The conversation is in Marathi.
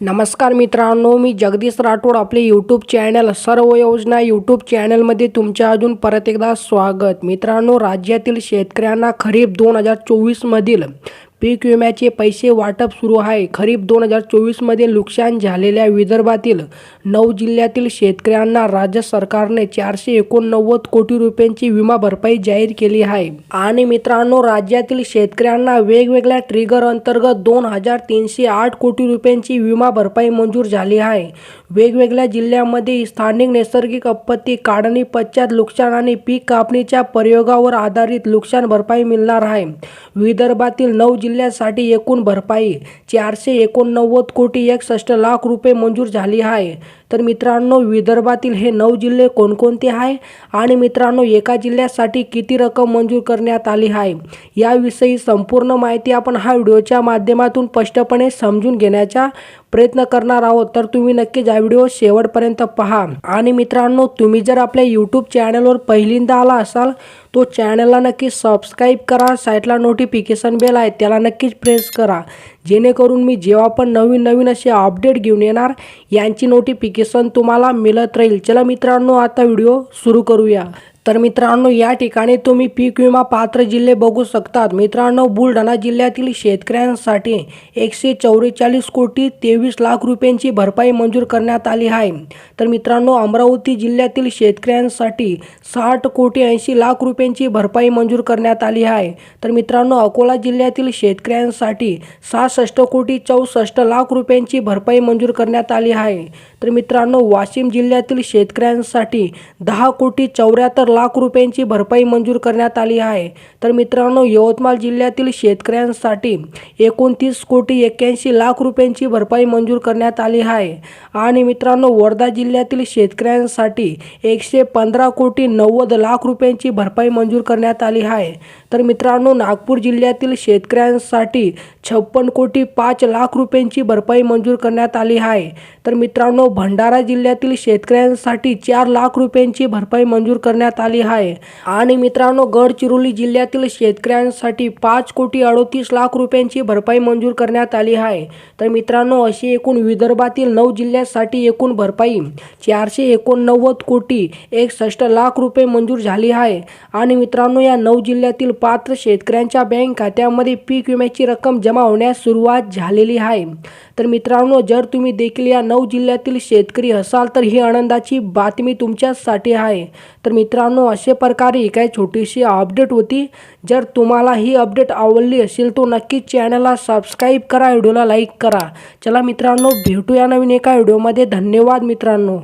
नमस्कार मित्रांनो मी जगदीश राठोड आपले यूट्यूब चॅनल सर्व योजना यूट्यूब चॅनलमध्ये तुमच्या अजून परत एकदा स्वागत. मित्रांनो राज्यातील शेतकऱ्यांना खरीप दोन हजार चोवीसमधील पीक विम्याचे पैसे वाटप सुरू आहे. खरीप दोन हजार चोवीसमध्ये नुकसान झालेल्या विदर्भातील नऊ जिल्ह्यातील शेतकऱ्यांना राज्य सरकारने चारशे एकोणनव्वद कोटी रुपयांची विमा भरपाई जाहीर केली आहे. आणि मित्रांनो राज्यातील शेतकऱ्यांना वेगवेगळ्या ट्रिगर अंतर्गत दोन हजार तीनशे आठ कोटी रुपयांची विमा भरपाई मंजूर झाली आहे. वेगवेगळ्या जिल्ह्यांमध्ये स्थानिक नैसर्गिक आपत्ती काढणी पश्चात नुकसान आणि पीक कापणीच्या प्रयोगावर आधारित नुकसान भरपाई मिळणार आहे. विदर्भातील नऊ जिल्ह्यासाठी एकूण भरपाई चारशे एकोणनव्वद कोटी एकसष्ट लाख रुपये मंजूर झाली आहे. तर मित्रांनो विदर्भातील हे नऊ जिल्हे कोणकोणते आहे? आणि मित्रांनो एका जिल्ह्यासाठी किती रक्कम मंजूर करण्यात आली आहे? याविषयी संपूर्ण माहिती आपण हा व्हिडिओच्या माध्यमातून स्पष्टपणे समजून घेण्याचा प्रयत्न करणार आहोत तर तुम्ही नक्कीच हा व्हिडिओ शेवटपर्यंत पहा. आणि मित्रांनो तुम्ही जर आपल्या यूट्यूब चॅनलवर पहिल्यांदा आला असाल तो चॅनलला नक्की सबस्क्राईब करा. साईटला नोटिफिकेशन बेल आहे त्याला नक्कीच प्रेस करा. जेणेकरून मी जेव्हा पण नवीन नवीन असे अपडेट घेऊन येणार यांची नोटिफिकेशन तुम्हाला मिळत राहील. चला मित्रांनो आता व्हिडिओ सुरू करूया. तर मित्रांनो या ठिकाणी तुम्ही पीक विमा पात्र जिल्हे बघू शकतात. मित्रांनो बुलढाणा जिल्ह्यातील शेतकऱ्यांसाठी एकशे चौवेचाळीस कोटी तेवीस लाख रुपयांची भरपाई मंजूर करण्यात आली आहे. तर मित्रांनो अमरावती जिल्ह्यातील शेतकऱ्यांसाठी साठ कोटी ऐंशी लाख रुपयांची भरपाई मंजूर करण्यात आली आहे. तर मित्रांनो अकोला जिल्ह्यातील शेतकऱ्यांसाठी सहासष्ट कोटी चौसष्ट लाख रुपयांची भरपाई मंजूर करण्यात आली आहे. तर मित्रांनो वाशिम जिल्ह्यातील शेतकऱ्यांसाठी दहा कोटी चौऱ्याहत्तर लाख रुपयांची भरपाई मंजूर करण्यात आली आहे. तर मित्रांनो यवतमाळ जिल्ह्यातील शेतकऱ्यांसाठी एकोणतीस कोटी एक्क्याऐंशी लाख रुपयांची भरपाई मंजूर करण्यात आली आहे. आणि मित्रांनो वर्धा जिल्ह्यातील शेतकऱ्यांसाठी एकशे पंधरा कोटी नव्वद लाख रुपयांची भरपाई मंजूर करण्यात आली आहे. तर मित्रांनो नागपूर जिल्ह्यातील शेतकऱ्यांसाठी छप्पन कोटी पाच लाख रुपयांची भरपाई मंजूर करण्यात आली आहे. तर मित्रांनो भंडारा जिल्ह्यातील शेतकऱ्यांसाठी चार लाख रुपयांची भरपाई मंजूर करण्यात आली आहे. आणि मित्रांनो गडचिरोली जिल्ह्यातील शेतकऱ्यांसाठी पाच कोटी अडोतीस लाख रुपयांची भरपाई मंजूर करण्यात आली आहे. तर मित्रांनो अशी एकूण विदर्भातील नऊ जिल्ह्यासाठी एकूण भरपाई चारशे एकोणनव्वद कोटी एकसष्ट लाख रुपये मंजूर झाली आहे. आणि मित्रांनो या नऊ जिल्ह्यातील पात्र शेतकऱ्यांच्या बँक खात्यामध्ये पीक विम्याची रक्कम जमा होण्यास सुरुवात झालेली आहे. तर मित्रांनो जर तुम्ही देखील या नऊ जिल्ह्यातील शेतकरी असाल तर ही आनंदाची बातमी तुमच्यासाठी आहे. तर मित्रांनो अशा प्रकारे ही काही छोटीशी अपडेट होती. जर तुम्हाला ही अपडेट आवडली असेल तो नक्कीच चॅनलला सबस्क्राईब करा व्हिडिओला लाईक करा. चला मित्रांनो भेटूया नवीन एका व्हिडिओमध्ये धन्यवाद मित्रांनो.